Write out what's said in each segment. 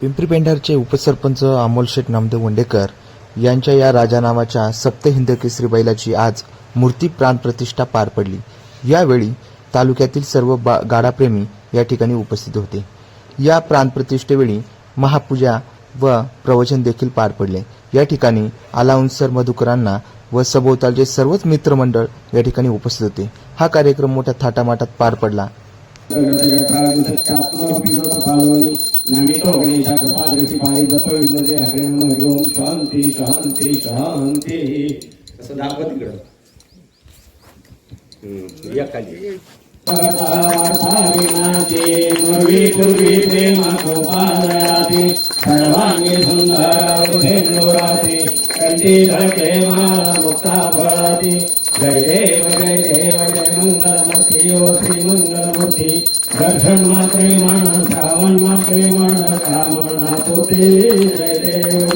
पिंपरी पेंढारचे उपसरपंच अमोल शेठ नामदेव वंडेकर यांच्या या राजा नावाच्या सप्त हिंद केसरी बैलाची आज मूर्ती प्राणप्रतिष्ठा पार पडली. यावेळी तालुक्यातील सर्व बा- गाडाप्रेमी या ठिकाणी उपस्थित होते. या प्राणप्रतिष्ठेवेळी महापूजा व प्रवचन देखील पार पडले. या ठिकाणी अलाउन्सर मधुकरांना व सभोवतालचे सर्वच मित्रमंडळ या ठिकाणी उपस्थित होते. हा कार्यक्रम मोठ्या थाटामाटात पार पडला. नमितो गणेशा कृपादृष्टी पाळी जप विमध्ये हरे नम हरि ओम शांती शांती शांती असं दाखवा तिकडं या खाली पूर्वी पूर्वी प्रेमा कृपादयाते सर्वांगी सुंदर उभेंदुराते कंठी धडके माळ मुक्ता फळाती जय देव मंगलमूर्ती ओ श्री मंगलमूर्ती दर्शन मात्रे म्हण श्रावण मात्रे म्हण कामना पोते जय देव।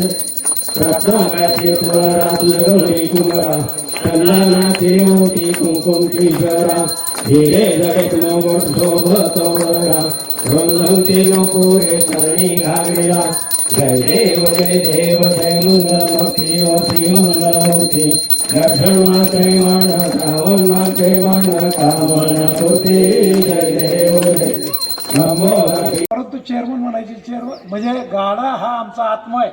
रत्नाकाचे तुळरा तुझी कुमरा चंदनाचे मोठी कुंकुम किशोरा हिरे जगत मोगट शोभत वरा रंगवते नपुरे करणी घागरिया जय देव जय देव जय मंगलमूर्ती ओ मंगलमूर्ती. दर्शन मात्रे मान श्रावण मान कामना होते. जय देव परंतु चेअरमन म्हणायचे चेअरमन म्हणजे गाडा हा आमचा आत्मा आहे.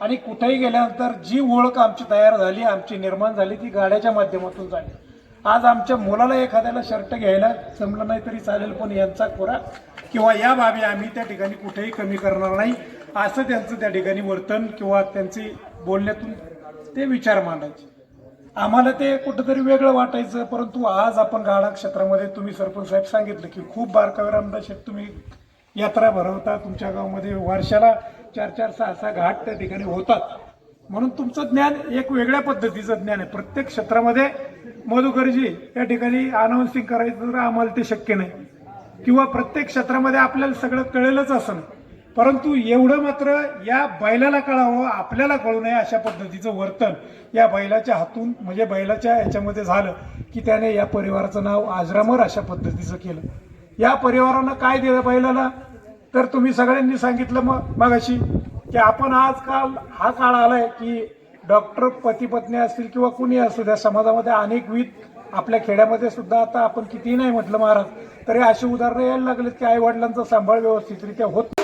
आणि कुठेही गेल्यानंतर जी ओळख आमची तयार झाली आमची निर्माण झाली ती गाड्याच्या माध्यमातून झाली. आज आमच्या मुलाला एखाद्याला शर्ट घ्यायला जमलं नाही तरी चालेल पण यांचा खुराक किंवा या बाबी आम्ही त्या ठिकाणी कुठेही कमी करणार नाही. असं त्यांचं त्या ठिकाणी वर्तन किंवा त्यांची बोलण्यातून ते विचार मांडायचे. आम्हाला ते कुठंतरी वेगळं वाटायचं परंतु आज आपण गाडा क्षेत्रामध्ये तुम्ही सरपंच साहेब सांगितलं की खूप बारकावे रामदास शेठ तुम्ही यात्रा भरवता तुमच्या गावामध्ये वर्षाला चार चार सहा सहा घाट त्या ठिकाणी होतात. म्हणून तुमचं ज्ञान एक वेगळ्या पद्धतीचं ज्ञान आहे. प्रत्येक क्षेत्रामध्ये मधुकरजी या ठिकाणी अनाऊन्सिंग करायचं तर आम्हाला ते शक्य नाही. किंवा प्रत्येक क्षेत्रामध्ये आपल्याला सगळं कळेलच असं नाही. परंतु एवढं मात्र या बैलाला कळावं आपल्याला कळू नये अशा पद्धतीचं वर्तन या बैलाच्या हातून म्हणजे बैलाच्या याच्यामध्ये झालं की त्याने या परिवाराचं नाव आजरामर अशा पद्धतीचं केलं. या परिवारानं काय दिलं बैलाला? तर तुम्ही सगळ्यांनी सांगितलं मग मगाशी की आपण आजकाल हा काळ आलाय की डॉक्टर पतीपत्नी असतील किंवा कुणी असतील त्या समाजामध्ये अनेकविध आपल्या खेड्यामध्ये सुद्धा आता आपण कितीही नाही म्हटलं महाराज तरी अशी उदाहरणं यायला लागलेत की आई वडिलांचा सांभाळ व्यवस्थितरित्या होत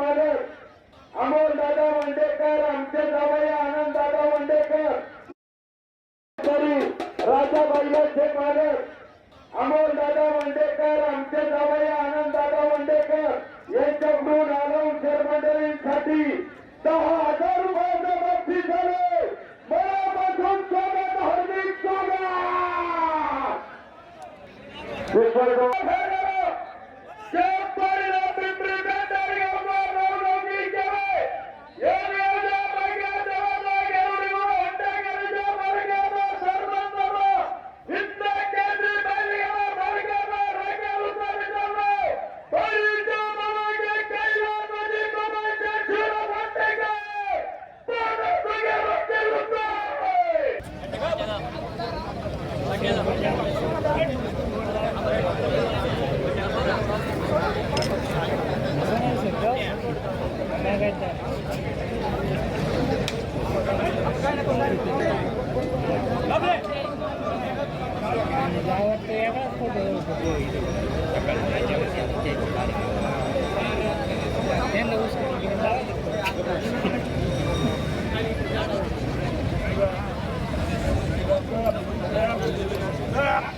मालक अमोल दादा वंडेकर आमचे जावया आनंद दादा वंडेकर सरी राजा बैलाचे मालक अमोल दादा वंडेकर आमचे जावया आनंद दादा वंडेकर यांच्याकडून अलाउन्सर मंडळींसाठी दहा हजार रुपयाचं बक्षीस झाले. मनापासून स्वागत हार्दिक स्वागत.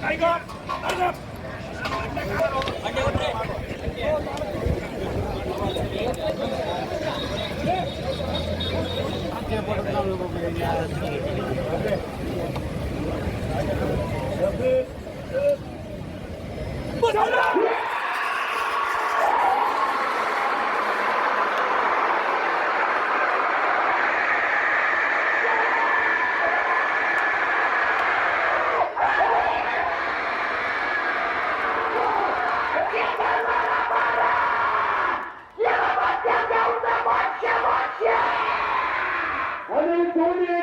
I got! I got! Okay. ಕೋಣೆಯ